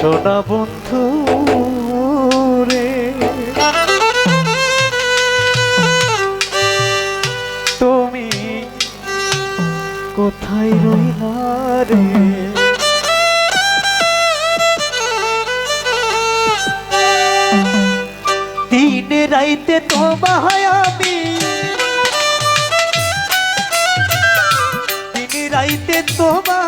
সোনা বন্ধু রে তুমি কোথায় রইলা রে? দিনে রাইতে তো তোমায় রাইতে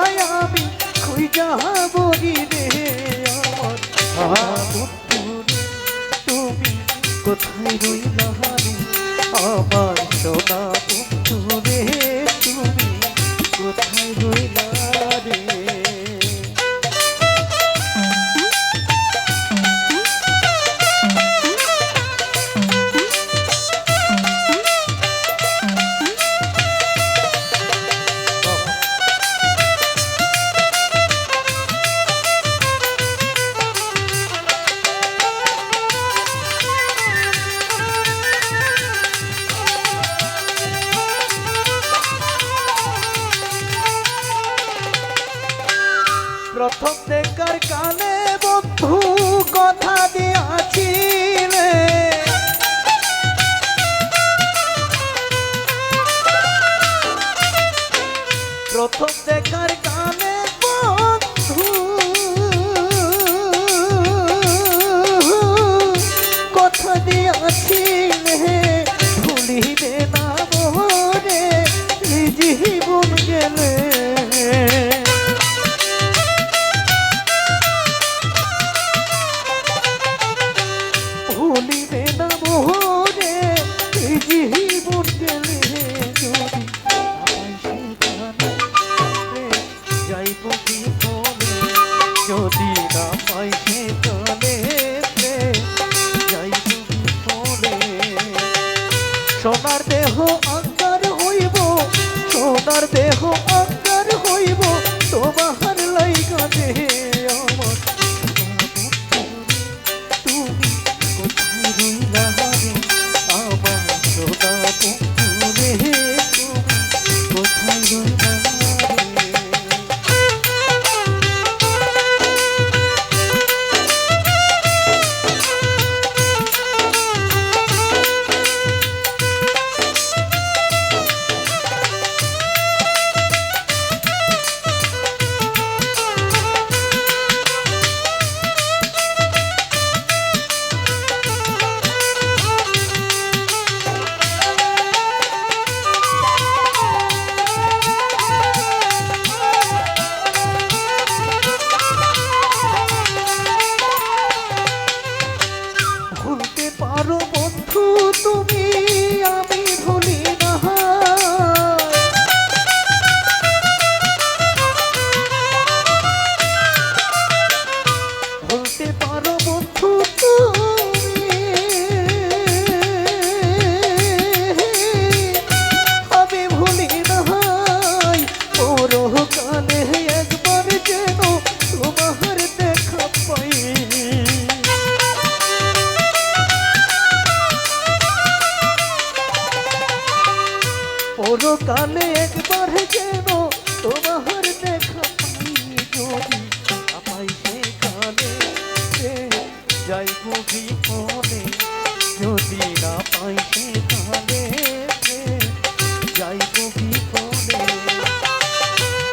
飛んで সোনার দেহ অঙ্গার হইব সোনার দেহ অঙ্গার হইব তোমার লাইগা দেহে আমার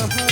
আমার